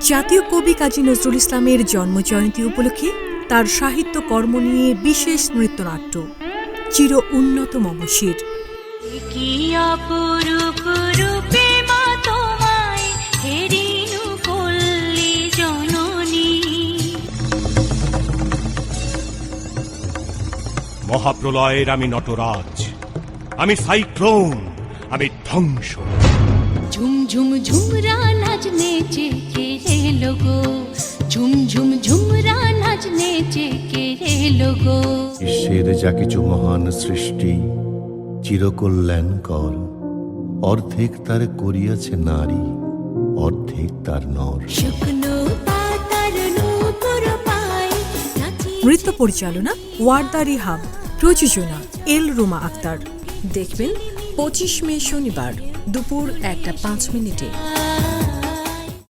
জাতীয় কবি কাজী নজরুল ইসলামের জন্মজয়ন্তী উপলক্ষে তার সাহিত্য কর্ম নিয়ে বিশেষ নৃত্যনাট্য। চির উন্নত মমশির। কি অপরূপ রূপে মা তোমায় হেরিনু পল্লী জননী। মহাপ্রলয়ের আমি নটরাজ আমি সাইক্লোন আমি ধ্বংস। ঝুম ঝুম ঝুমরা নাচ নেচে বিশ্বের যা কিছু মহান সৃষ্টি চিরকল্যাণ কর। অর্ধেক তার করিয়াছে নারী অর্ধেক তার নর। নৃত্য পরিচালনা ওয়ার্দা রিহাব প্রযোজনা এল রুমা আক্তার। দেখবেন পঁচিশ মে শনিবার দুপুর একটা পাঁচ মিনিটে।